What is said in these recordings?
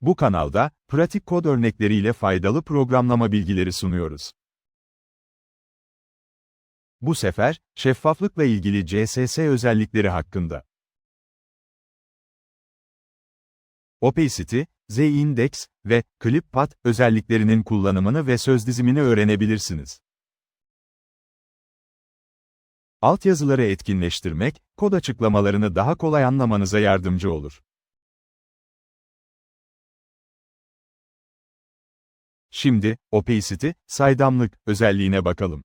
Bu kanalda, pratik kod örnekleriyle faydalı programlama bilgileri sunuyoruz. Bu sefer, şeffaflıkla ilgili CSS özellikleri hakkında. Opacity, Z-index ve ClipPath özelliklerinin kullanımını ve söz dizimini öğrenebilirsiniz. Altyazıları etkinleştirmek, kod açıklamalarını daha kolay anlamanıza yardımcı olur. Şimdi, opacity, saydamlık özelliğine bakalım.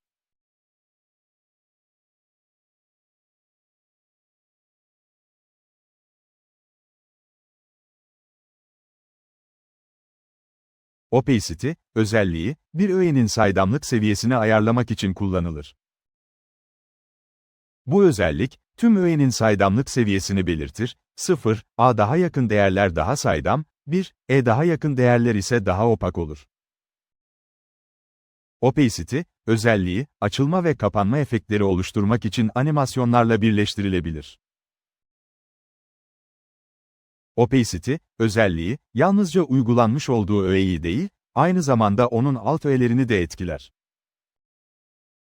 Opacity, özelliği, bir öğenin saydamlık seviyesini ayarlamak için kullanılır. Bu özellik, tüm öğenin saydamlık seviyesini belirtir, 0, A daha yakın değerler daha saydam, 1, E daha yakın değerler ise daha opak olur. Opacity, özelliği, açılma ve kapanma efektleri oluşturmak için animasyonlarla birleştirilebilir. Opacity, özelliği, yalnızca uygulanmış olduğu öğeyi değil, aynı zamanda onun alt öğelerini de etkiler.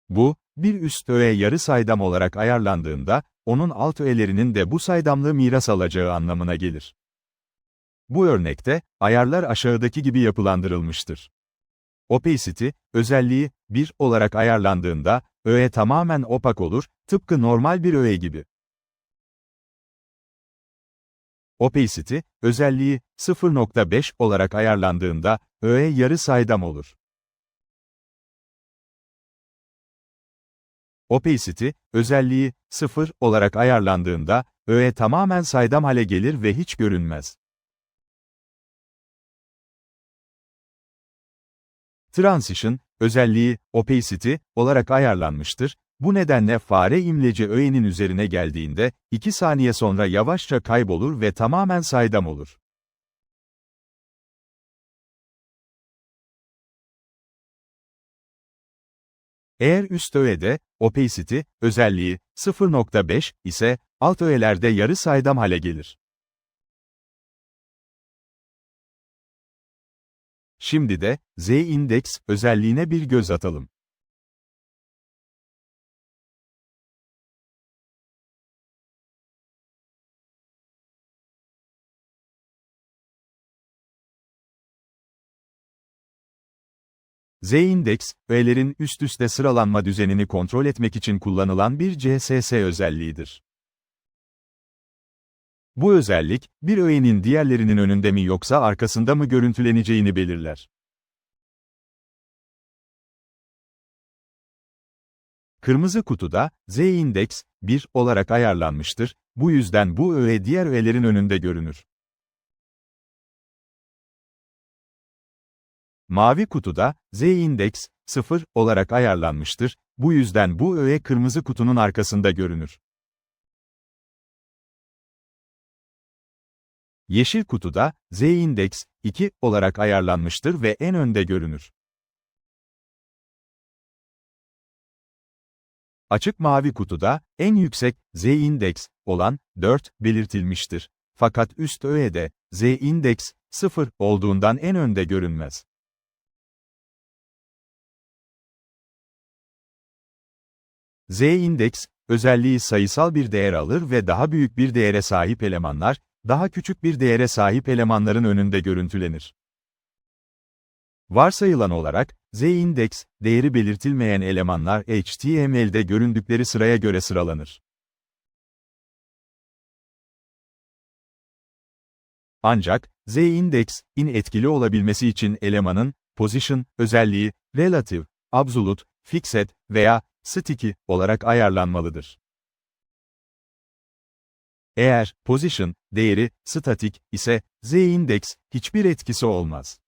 Bu, bir üst öğe yarı saydam olarak ayarlandığında, onun alt öğelerinin de bu saydamlığı miras alacağı anlamına gelir. Bu örnekte, ayarlar aşağıdaki gibi yapılandırılmıştır. Opacity, özelliği, 1 olarak ayarlandığında, öğe tamamen opak olur, tıpkı normal bir öğe gibi. Opacity, özelliği, 0.5 olarak ayarlandığında, öğe yarı saydam olur. Opacity, özelliği, 0 olarak ayarlandığında, öğe tamamen saydam hale gelir ve hiç görünmez. Transition, özelliği, opacity, olarak ayarlanmıştır. Bu nedenle fare imleci öğenin üzerine geldiğinde, 2 saniye sonra yavaşça kaybolur ve tamamen saydam olur. Eğer üst öğede, opacity, özelliği, 0.5 ise, alt öğelerde yarı saydam hale gelir. Şimdi de, z-index özelliğine bir göz atalım. Z-index, öğelerin üst üste sıralanma düzenini kontrol etmek için kullanılan bir CSS özelliğidir. Bu özellik, bir öğenin diğerlerinin önünde mi yoksa arkasında mı görüntüleneceğini belirler. Kırmızı kutuda, z-index, 1 olarak ayarlanmıştır, bu yüzden bu öğe diğer öğelerin önünde görünür. Mavi kutuda, z-index, 0 olarak ayarlanmıştır, bu yüzden bu öğe kırmızı kutunun arkasında görünür. Yeşil kutuda, z-index, 2 olarak ayarlanmıştır ve en önde görünür. Açık mavi kutuda, en yüksek, z-index, olan, 4, belirtilmiştir. Fakat üst öğede, z-index, 0 olduğundan en önde görünmez. Z-index, özelliği sayısal bir değer alır ve daha büyük bir değere sahip elemanlar, daha küçük bir değere sahip elemanların önünde görüntülenir. Varsayılan olarak, z-index, değeri belirtilmeyen elemanlar HTML'de göründükleri sıraya göre sıralanır. Ancak, z-index, in etkili olabilmesi için elemanın, position, özelliği, relative, absolute, fixed veya sticky olarak ayarlanmalıdır. Eğer position değeri statik ise z-index hiçbir etkisi olmaz.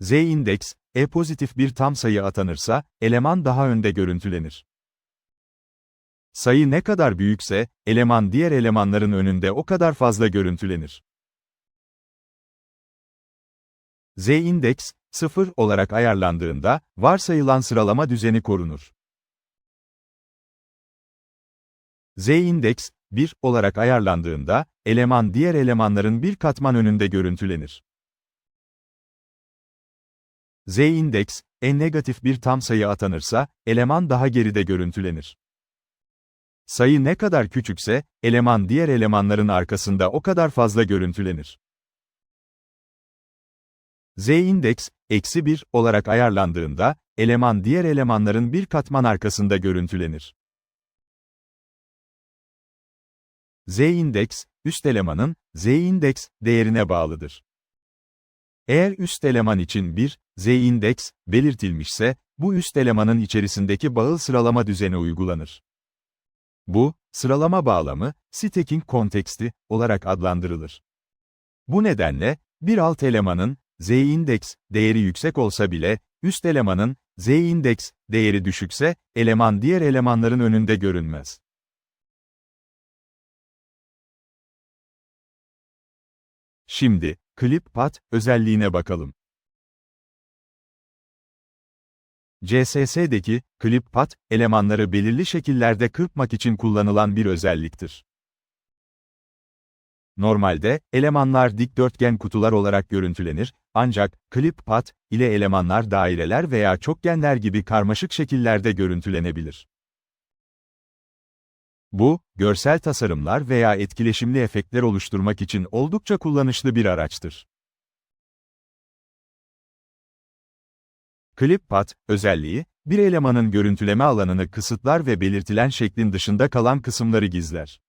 Z-index e pozitif bir tam sayı atanırsa eleman daha önde görüntülenir. Sayı ne kadar büyükse eleman diğer elemanların önünde o kadar fazla görüntülenir. Z-index 0 olarak ayarlandığında varsayılan sıralama düzeni korunur. Z-index 1 olarak ayarlandığında, eleman diğer elemanların bir katman önünde görüntülenir. Z-indeks, en negatif bir tam sayı atanırsa, eleman daha geride görüntülenir. Sayı ne kadar küçükse, eleman diğer elemanların arkasında o kadar fazla görüntülenir. Z-indeks, eksi 1 olarak ayarlandığında, eleman diğer elemanların bir katman arkasında görüntülenir. Z-indeks, üst elemanın, Z-indeks, değerine bağlıdır. Eğer üst eleman için bir, Z-indeks, belirtilmişse, bu üst elemanın içerisindeki bağıl sıralama düzeni uygulanır. Bu, sıralama bağlamı, stacking konteksti, olarak adlandırılır. Bu nedenle, bir alt elemanın, Z-indeks, değeri yüksek olsa bile, üst elemanın, Z-indeks, değeri düşükse, eleman diğer elemanların önünde görünmez. Şimdi, Clip Path özelliğine bakalım. CSS'deki Clip Path, elemanları belirli şekillerde kırpmak için kullanılan bir özelliktir. Normalde, elemanlar dikdörtgen kutular olarak görüntülenir, ancak, Clip Path ile elemanlar daireler veya çokgenler gibi karmaşık şekillerde görüntülenebilir. Bu, görsel tasarımlar veya etkileşimli efektler oluşturmak için oldukça kullanışlı bir araçtır. Clip Path özelliği, bir elemanın görüntüleme alanını kısıtlar ve belirtilen şeklin dışında kalan kısımları gizler.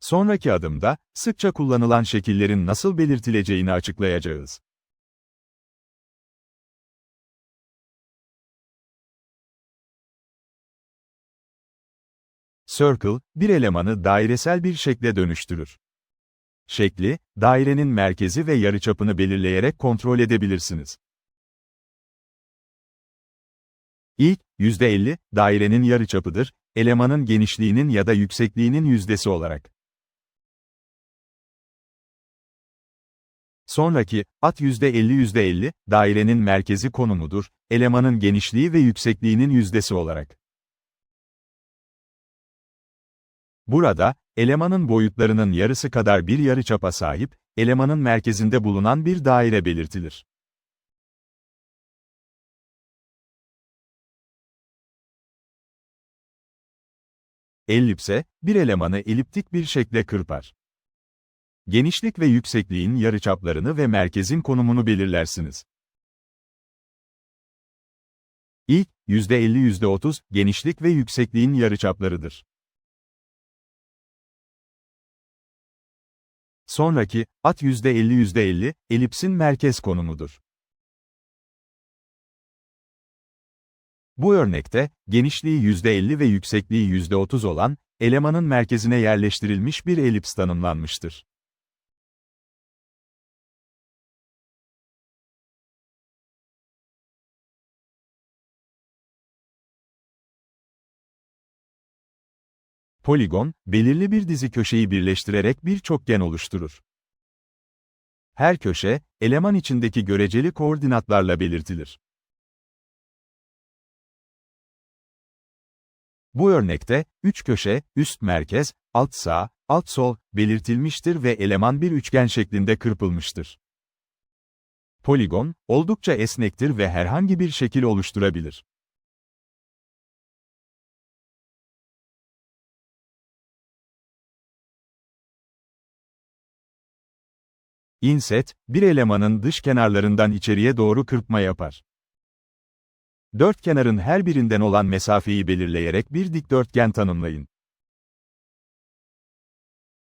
Sonraki adımda, sıkça kullanılan şekillerin nasıl belirtileceğini açıklayacağız. Circle, bir elemanı dairesel bir şekle dönüştürür. Şekli, dairenin merkezi ve yarıçapını belirleyerek kontrol edebilirsiniz. İlk, %50, dairenin yarıçapıdır, elemanın genişliğinin ya da yüksekliğinin yüzdesi olarak. Sonraki, at %50 %50, dairenin merkezi konumudur, elemanın genişliği ve yüksekliğinin yüzdesi olarak. Burada, elemanın boyutlarının yarısı kadar bir yarıçapa sahip, elemanın merkezinde bulunan bir daire belirtilir. Ellipse, bir elemanı eliptik bir şekle kırpar. Genişlik ve yüksekliğin yarıçaplarını ve merkezin konumunu belirlersiniz. İlk, %50-%30, genişlik ve yüksekliğin yarıçaplarıdır. Sonraki, at %50-%50, elipsin merkez konumudur. Bu örnekte, genişliği %50 ve yüksekliği %30 olan, elemanın merkezine yerleştirilmiş bir elips tanımlanmıştır. Poligon, belirli bir dizi köşeyi birleştirerek bir çokgen oluşturur. Her köşe, eleman içindeki göreceli koordinatlarla belirtilir. Bu örnekte, üç köşe, üst merkez, alt sağ, alt sol, belirtilmiştir ve eleman bir üçgen şeklinde kırpılmıştır. Poligon, oldukça esnektir ve herhangi bir şekil oluşturabilir. Inset, bir elemanın dış kenarlarından içeriye doğru kırpma yapar. Dört kenarın her birinden olan mesafeyi belirleyerek bir dikdörtgen tanımlayın.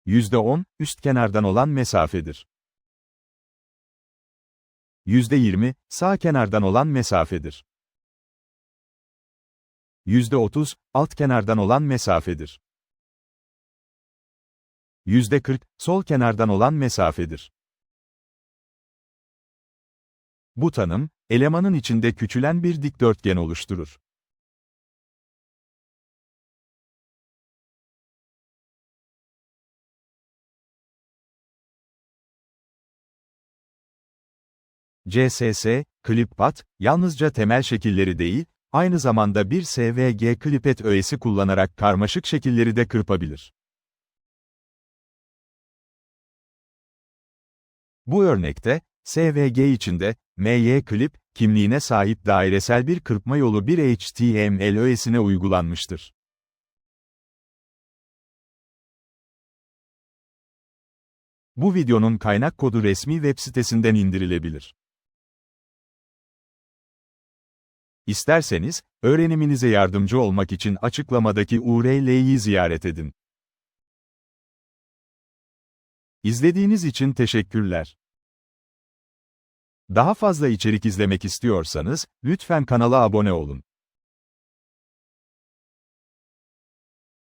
%10, üst kenardan olan mesafedir. %20, sağ kenardan olan mesafedir. %30, alt kenardan olan mesafedir. %40, sol kenardan olan mesafedir. Bu tanım, elemanın içinde küçülen bir dikdörtgen oluşturur. CSS, ClipPath, yalnızca temel şekilleri değil, aynı zamanda bir SVG klipet öğesi kullanarak karmaşık şekilleri de kırpabilir. Bu örnekte, SVG içinde, MY klip, kimliğine sahip dairesel bir kırpma yolu bir HTML öğesine uygulanmıştır. Bu videonun kaynak kodu resmi web sitesinden indirilebilir. İsterseniz, öğreniminize yardımcı olmak için açıklamadaki URL'yi ziyaret edin. İzlediğiniz için teşekkürler. Daha fazla içerik izlemek istiyorsanız, lütfen kanala abone olun.